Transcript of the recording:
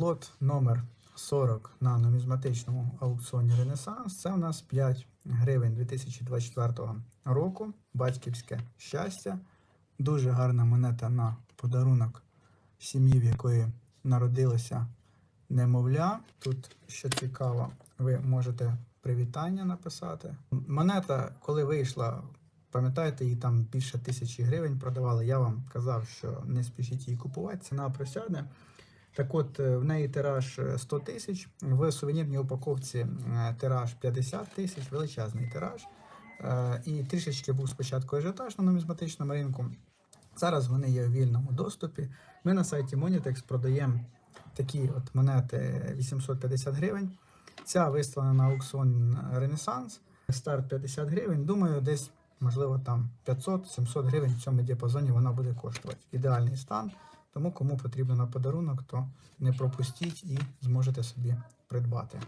Лот номер 40 на нумізматичному аукціоні Ренесанс. Це у нас 5 гривень 2024 року. Батьківське щастя. Дуже гарна монета на подарунок сім'ї, в якої народилося немовля. Тут, що цікаво, ви можете привітання написати. Монета, коли вийшла, пам'ятаєте, її там більше тисячі гривень продавали. Я вам казав, що не спішіть її купувати, ціна просяде. Так от, е, в неї тираж е, 100 тисяч, в сувенірній упаковці е, тираж 50 тисяч, величезний тираж. Е, І трішечки був спочатку ажіотаж на нумізматичному ринку. Зараз вони є у вільному доступі. Ми на сайті Monitex продаємо такі от монети 850 гривень. Ця виставлена на аукціон Ренесанс. Старт 50 гривень. Думаю, десь, можливо, там 500-700 гривень в цьому діапазоні вона буде коштувати. Ідеальний стан. Тому кому потрібно на подарунок, то не пропустіть і зможете собі придбати.